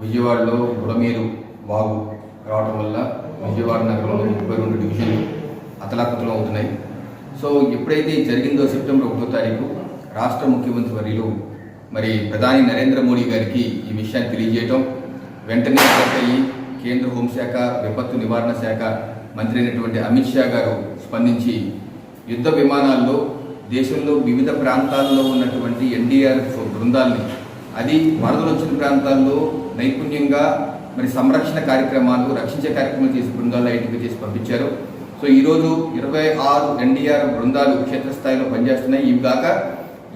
విజయవాడలో బుడమేరు వాగు రావడం వల్ల విజయవాడ నగరంలో ముప్పై రెండు డివిజన్లు అతలాకుతలం అవుతున్నాయి. సో ఎప్పుడైతే జరిగిందో సెప్టెంబర్ ఒకటో తారీఖు రాష్ట్ర ముఖ్యమంత్రి వర్యులు మరి ప్రధాని నరేంద్ర మోడీ గారికి ఈ విషయాన్ని తెలియజేయటం వెంటనే అయ్యి కేంద్ర హోంశాఖ విపత్తు నివారణ శాఖ మంత్రి అయినటువంటి అమిత్ షా గారు స్పందించి యుద్ధ విమానాల్లో దేశంలో వివిధ ప్రాంతాల్లో ఉన్నటువంటి ఎన్డీఆర్ఎఫ్ బృందాల్ని అది వరదలు వచ్చిన ప్రాంతాల్లో నైపుణ్యంగా మరి సంరక్షణ కార్యక్రమాలు రక్షించే కార్యక్రమాలు చేసే బృందాలు ఐడెంటిఫై చేసి పంపించారు. సో ఈరోజు ఇరవై ఆరు ఎన్డీఆర్ బృందాలు క్షేత్రస్థాయిలో పనిచేస్తున్నాయి. ఇవి కాక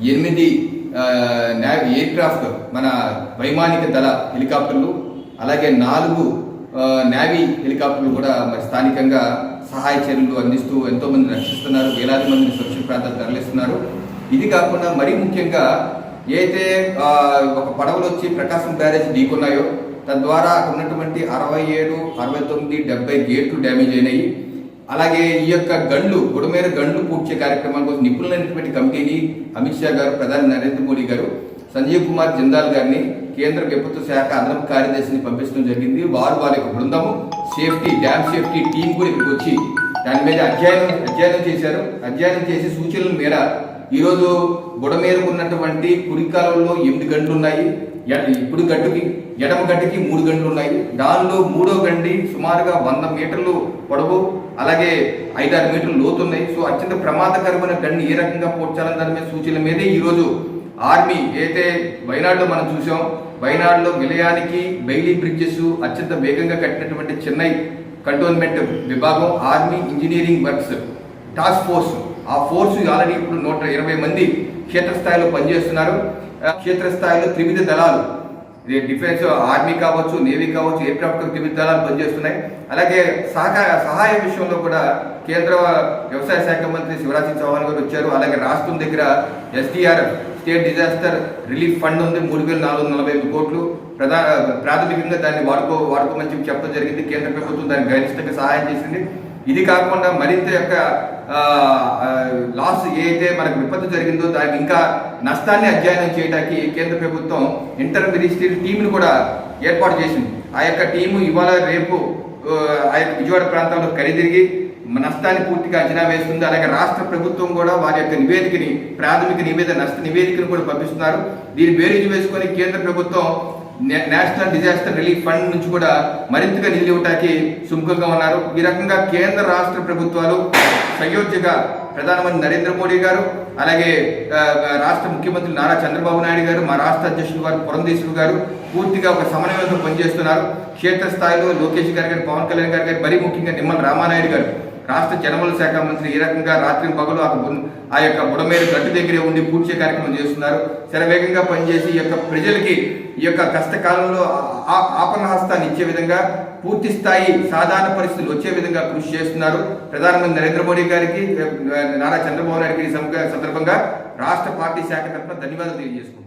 ఎనిమిది ఆ, ఎయిర్క్రాఫ్ట్ మన వైమానిక దళ హెలికాప్టర్లు అలాగే నాలుగు ఆ, నావీ హెలికాప్టర్లు కూడా మరి స్థానికంగా సహాయ చర్యలు అందిస్తూ ఎంతోమంది రక్షిస్తున్నారు. వేలాది మందిని సురక్షిత ప్రాంతాలు తరలిస్తున్నారు. ఇది కాకుండా మరీ ముఖ్యంగా ఏదైతే ఒక పడవలు వచ్చి ప్రకాశం బ్యారేజ్ ఢీకున్నాయో తద్వారా అక్కడ ఉన్నటువంటి అరవై ఏడు అరవై తొమ్మిది డెబ్బై గేట్లు డ్యామేజ్ అయినాయి. అలాగే ఈ యొక్క గండ్లు గుడమేర గండ్లు పూడ్చే కార్యక్రమాల కోసం నిపుణులైనటువంటి కమిటీని అమిత్ షా గారు ప్రధాని నరేంద్ర మోడీ గారు సంజీవ్ కుమార్ జిందాల్ గారిని కేంద్ర విపత్తు శాఖ అదనపు కార్యదర్శిని పంపించడం జరిగింది. వారు వారి యొక్క బృందము సేఫ్టీ డ్యామ్ సేఫ్టీ టీం కూడా ఇక్కడికి వచ్చి దాని మీద అధ్యయనం అధ్యయనం చేశారు. అధ్యయనం చేసి సూచనల మేర ఈరోజు బుడమేరుకున్నటువంటి ఉన్నటువంటి కుడికాలంలో ఎనిమిది గంటలు ఉన్నాయి ఇప్పుడు గట్టుకి ఎడమ గట్టుకి మూడు గంటలు ఉన్నాయి దానిలో మూడో గండి సుమారుగా వంద మీటర్లు పొడవు అలాగే ఐదారు మీటర్లు లోతున్నాయి. సో అత్యంత ప్రమాదకరమైన గండి ఏ రకంగా పోడ్చాలని దాని మీద సూచనల మీదే ఈరోజు ఆర్మీ అయితే వైనాడులో మనం చూసాం వైనాడులో విలయానికి బెయిలీ బ్రిడ్జెస్ అత్యంత వేగంగా కట్టినటువంటి చెన్నై కంటోన్మెంట్ విభాగం army engineering works. Task force ఆ ఫోర్స్ ఆల్రెడీ ఇప్పుడు నూట ఇరవై మంది క్షేత్రస్థాయిలో పనిచేస్తున్నారు. క్షేత్రస్థాయిలో త్రివిధ దళాలు డిఫెన్స్ ఆర్మీ కావచ్చు నేవీ కావచ్చు ఎయిర్క్రాఫ్ట్ త్రివిధ దళాలు పనిచేస్తున్నాయి. అలాగే సహకార సహాయ విషయంలో కూడా కేంద్ర వ్యవసాయ శాఖ మంత్రి శివరాజ్ సింగ్ చౌహాన్ గారు వచ్చారు. అలాగే రాష్ట్రం దగ్గర SDRF state disaster relief fund ఉంది. మూడు వేల నాలుగు వందల నలభై ఐదు కోట్లు. ప్రధాన ప్రాథమికంగా దాన్ని వాడుకో వాడుకోమని చెప్పడం జరిగింది. కేంద్ర ప్రభుత్వం దానికి గరిష్టంగా సహాయం చేసింది. ఇది కాకుండా మరింత యొక్క లాస్ ఏదైతే మనకు విపత్తు జరిగిందో దానికి ఇంకా నష్టాన్ని అధ్యయనం చేయడానికి కేంద్ర ప్రభుత్వం ఇంటర్ మినిస్ట్రీ టీంను కూడా ఏర్పాటు చేసింది. ఆ యొక్క టీము ఇవాళ రేపు ఆ, యొక్క విజయవాడ ప్రాంతంలో కలిదిరిగి నష్టాన్ని పూర్తిగా అంచనా వేస్తుంది. అలాగే రాష్ట్ర ప్రభుత్వం కూడా వారి యొక్క నివేదికని ప్రాథమిక నివేదిక నష్ట నివేదికను కూడా పంపిస్తున్నారు. దీన్ని బేరీజు వేసుకొని కేంద్ర ప్రభుత్వం నేషనల్ డిజాస్టర్ రిలీఫ్ ఫండ్ నుంచి కూడా మరింతగా నిధులు ఇవ్వటానికి సుముఖంగా ఉన్నారు. ఈ రకంగా కేంద్ర రాష్ట్ర ప్రభుత్వాలు సయోధ్యగా ప్రధానమంత్రి నరేంద్ర మోడీ గారు అలాగే రాష్ట్ర ముఖ్యమంత్రి నారా చంద్రబాబు నాయుడు గారు మా రాష్ట్ర అధ్యక్షులు వారు పురంధేశ్వరు గారు పూర్తిగా ఒక సమన్వయంతో పనిచేస్తున్నారు. క్షేత్రస్థాయిలో లోకేష్ గారు గారు పవన్ కళ్యాణ్ గారు గారు మరీ ముఖ్యంగా నిమ్మల రామానాయుడు గారు. రాష్ట్ర జనవల శాఖ మంత్రి ఈ రకంగా రాత్రి పగలు ఆ ఆ యొక్క బుడమేరు గట్టు దగ్గరే ఉండి పూడ్చే కార్యక్రమం చేస్తున్నారు. శరవేగంగా పనిచేసి ఈ యొక్క ప్రజలకి ఈ యొక్క కష్టకాలంలో ఆ- ఆపన్న హస్తాన్ని ఇచ్చే విధంగా పూర్తి స్థాయి సాధారణ పరిస్థితులు వచ్చే విధంగా కృషి చేస్తున్నారు. ప్రధానమంత్రి నరేంద్ర మోడీ గారికి నారా చంద్రబాబు నాయుడు గారి సందర్భంగా రాష్ట్ర పార్టీ శాఖ తరఫున ధన్యవాదాలు తెలియజేసుకుంటున్నారు